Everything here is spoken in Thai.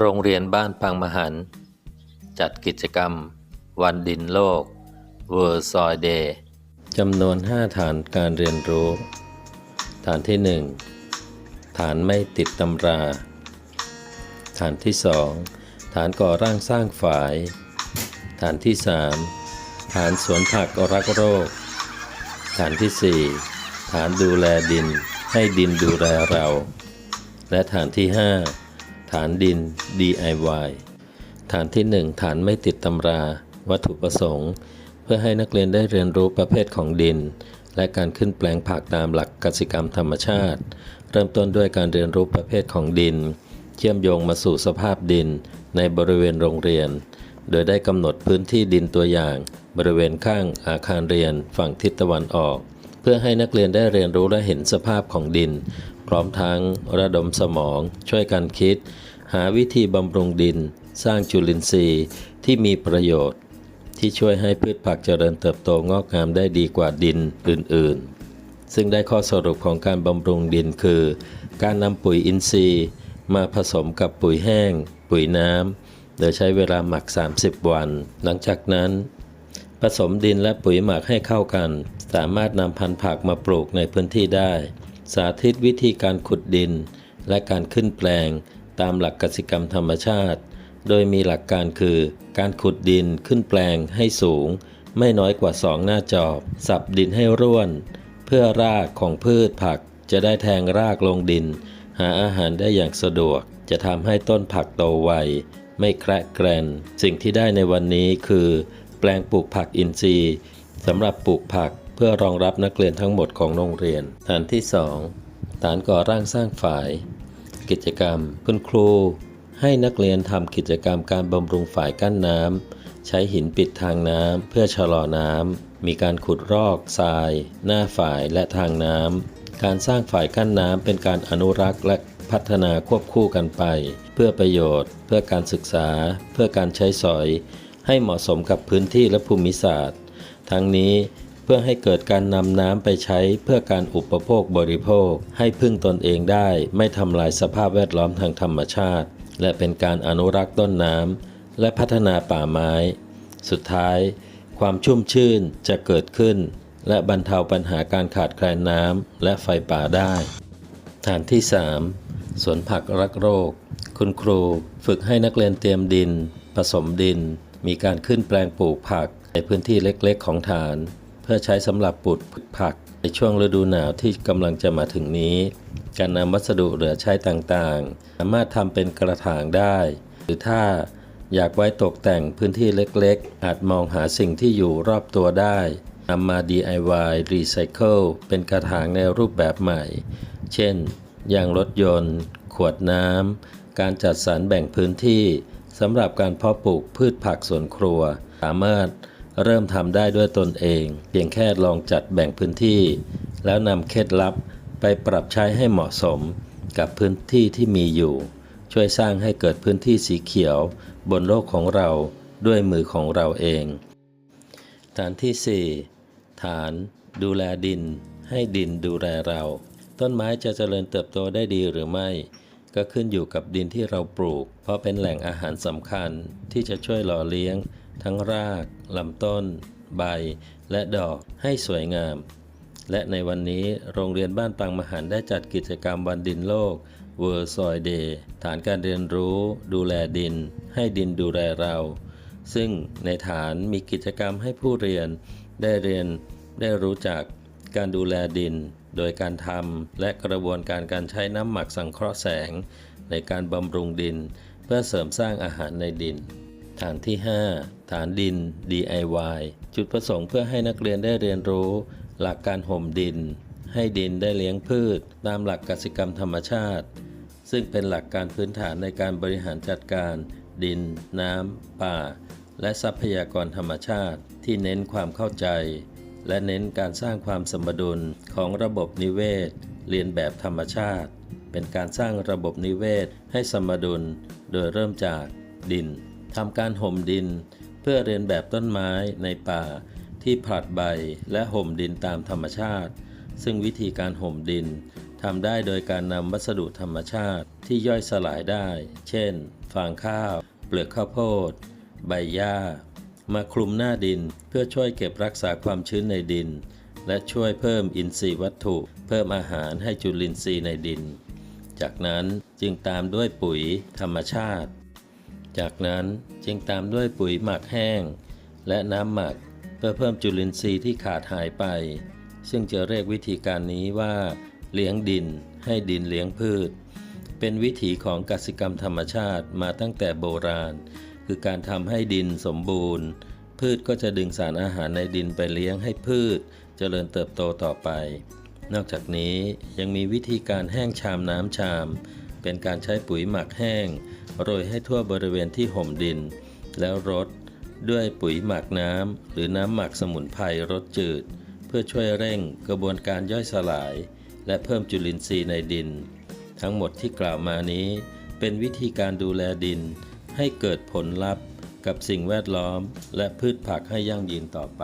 โรงเรียนบ้านปังมหัน จัดกิจกรรม วันดินโลก World Soil Day จำนวน 5 ฐานการเรียนรู้ ฐานที่ 1 ฐานไม่ติดตำรา ฐานที่ 2 ฐานก่อร่างสร้างฝาย ฐานที่ 3 ฐานสวนผักรักโรค ฐานที่ 4 ฐานดูแลดินให้ดินดูแลเรา และฐานที่ 5 ฐานดิน DIY ฐานที่ 1 ฐานไม่ติดตำรา วัตถุประสงค์ เพื่อให้นักเรียนได้เรียนรู้ประเภทของดิน และการขึ้นแปลงผักตามหลักกสิกรรมธรรมชาติ เริ่มต้นด้วยการเรียนรู้ประเภทของดิน เชื่อมโยงมาสู่สภาพดินในบริเวณโรงเรียน โดยได้กำหนดพื้นที่ดินตัวอย่าง บริเวณข้างอาคารเรียนฝั่งทิศตะวันออก เพื่อให้นักเรียนได้เรียนรู้และเห็นสภาพของดิน พร้อมทั้งระดมสมองช่วยกันคิด หาวิธีบำรุงดิน สร้างจุลินทรีย์ที่มีประโยชน์ ที่ช่วยให้พืชผักเจริญเติบโตงอกงามได้ดีกว่าดินอื่น ๆ ซึ่งได้ข้อสรุปของการบำรุงดินคือ การนำปุ๋ยอินทรีย์ มาผสมกับปุ๋ยแห้ง ปุ๋ยน้ำโดยใช้เวลาหมัก 30 วัน หลังจากนั้น ผสมดินและปุ๋ยหมักให้เข้ากัน สามารถนำพันธุ์ผักมาปลูกในพื้นที่ได้ สาธิตวิธีการขุดดิน และการขึ้นแปลง ตามหลักกสิกรรมธรรมชาติ โดยมีหลักการคือ การขุดดินขึ้นแปลงให้สูง ไม่น้อยกว่า2หน้าจอบ สับดินให้ร่วน เพื่อรากของพืชผักจะได้แทงรากลงดิน หาอาหารได้อย่างสะดวก จะทำให้ต้นผักโตไวไม่แคระแกรนสิ่งที่ได้ในวันนี้คือ แปลงปลูกผักอินทรีย์สำหรับปลูกผัก เพื่อรองรับนักเรียนทั้งหมดของโรงเรียน ฐานที่ 2 ฐานก่อร่างสร้างฝ่าย กิจกรรม คุณครู ให้นักเรียนทำกิจกรรมการบำรุงฝ่ายกั้นน้ำใช้หินปิดทางน้ำเพื่อชะลอน้ำมีการขุดรอกทราย หน้าฝ่ายและทางน้ำการสร้างฝ่ายกั้นน้ำเป็นการอนุรักษ์และพัฒนาควบคู่กันไป เพื่อประโยชน์ เพื่อการศึกษา เพื่อการใช้สอย ให้เหมาะสมกับพื้นที่และภูมิศาสตร์ ทั้งนี้ เพื่อให้เกิดการนำน้ำไปใช้เพื่อการอุปโภคบริโภค ให้พึ่งตนเองได้ ไม่ทำลายสภาพแวดล้อมทางธรรมชาติ และเป็นการอนุรักษ์ต้นน้ำและพัฒนาป่าไม้ สุดท้าย ความชุ่มชื่นจะเกิดขึ้น และบรรเทาปัญหาการขาดแคลนน้ำและไฟป่าได้ฐานที่ 3 สวนผักรักโรค คุณครูฝึกให้นักเรียนเตรียมดิน ผสมดิน มีการขึ้นแปลงปลูกผักในพื้นที่เล็กๆ ของฐาน เพื่อใช้สำหรับปลูกผักในช่วงฤดูหนาวที่กำลังจะมาถึงนี้ การนำวัสดุเหลือใช้ต่างๆ สามารถทำเป็นกระถางได้ หรือถ้าอยากไว้ตกแต่งพื้นที่เล็กๆ อาจมองหาสิ่งที่อยู่รอบตัวได้นำมา DIY Recycle เป็นกระถางในรูปแบบใหม่ เช่น ยางรถยนต์ ขวดน้ำ การจัดสรรแบ่งพื้นที่สำหรับการเพาะปลูกพืชผักสวนครัว สามารถ เริ่มทำได้ด้วยตนเอง เพียงแค่ลองจัดแบ่งพื้นที่ แล้วนำเคล็ดลับไปปรับใช้ให้เหมาะสมกับพื้นที่ที่มีอยู่ ช่วยสร้างให้เกิดพื้นที่สีเขียว บนโลกของเราด้วยมือของเราเอง ฐานที่ 4 ฐานดูแลดิน ให้ดินดูแลเรา ต้นไม้จะเจริญเติบโตได้ดีหรือไม่ ก็ขึ้นอยู่กับดินที่เราปลูก เพราะเป็นแหล่งอาหารสำคัญที่จะช่วยหล่อเลี้ยง ทั้งรากลำต้น ใบ และดอกให้สวยงาม และในวันนี้โรงเรียนบ้านปังมหันได้จัดกิจกรรมวันดินโลก World Soil Day ฐานการเรียนรู้ดูแลดิน ให้ดินดูแลเรา ซึ่งในฐานมีกิจกรรมให้ผู้เรียนได้เรียนได้รู้จักการดูแลดิน โดยการทำและกระบวนการการใช้น้ำหมักสังเคราะห์แสง ในการบำรุงดิน เพื่อเสริมสร้างอาหารในดิน ฐานที่ 5 ฐานดิน DIY จุดประสงค์เพื่อให้นักเรียนได้เรียนรู้ หลักการห่มดิน ให้ดินได้เลี้ยงพืช ตามหลักกสิกรรมธรรมชาติ ซึ่งเป็นหลักการพื้นฐานในการบริหารจัดการ ดิน น้ำ ป่า และทรัพยากรธรรมชาติที่เน้นความเข้าใจ และเน้นการสร้างความสมดุลของระบบนิเวศ เรียนแบบธรรมชาติ เป็นการสร้างระบบนิเวศให้สมดุล โดยเริ่มจากดินทำการห่มดิน พื่อเรียนแบบต้นไม้ในป่าที่ผลัดใบและห่มดินตามธรรมชาติ ซึ่งวิธีการห่มดินทำได้โดยการนำวัสดุธรรมชาติที่ย่อยสลายได้ เช่น ฟางข้าว เปลือกข้าวโพด ใบหญ้า มาคลุมหน้าดินเพื่อช่วยเก็บรักษาความชื้นในดิน และช่วยเพิ่มอินทรีย์วัตถุ เพิ่มอาหารให้จุลินทรีย์ในดิน จากนั้นจึงตามด้วยปุ๋ยธรรมชาติ จากนั้นจึงตามด้วยปุ๋ยหมักแห้ง และน้ำหมักเพื่อเพิ่มจุลินทรีย์ที่ขาดหายไป ซึ่งจะเรียกวิธีการนี้ว่า เลี้ยงดิน ให้ดินเลี้ยงพืช เป็นวิถีของกสิกรรมธรรมชาติมาตั้งแต่โบราณ คือการทำให้ดินสมบูรณ์ พืชก็จะดึงสารอาหารในดินไปเลี้ยงให้พืชเจริญเติบโตต่อไป นอกจากนี้ยังมีวิธีการแห้งชามน้ำชาม เป็นการใช้ปุ๋ยหมักแห้ง โรยให้ทั่วบริเวณที่ห่มดิน แล้วรดด้วยปุ๋ยหมักน้ำ หรือน้ำหมักสมุนไพรรสจืด เพื่อช่วยเร่งกระบวนการย่อยสลาย และเพิ่มจุลินทรีย์ในดิน ทั้งหมดที่กล่าวมานี้ เป็นวิธีการดูแลดิน ให้เกิดผลลัพธ์กับสิ่งแวดล้อม และพืชผักให้ยั่งยืนต่อไป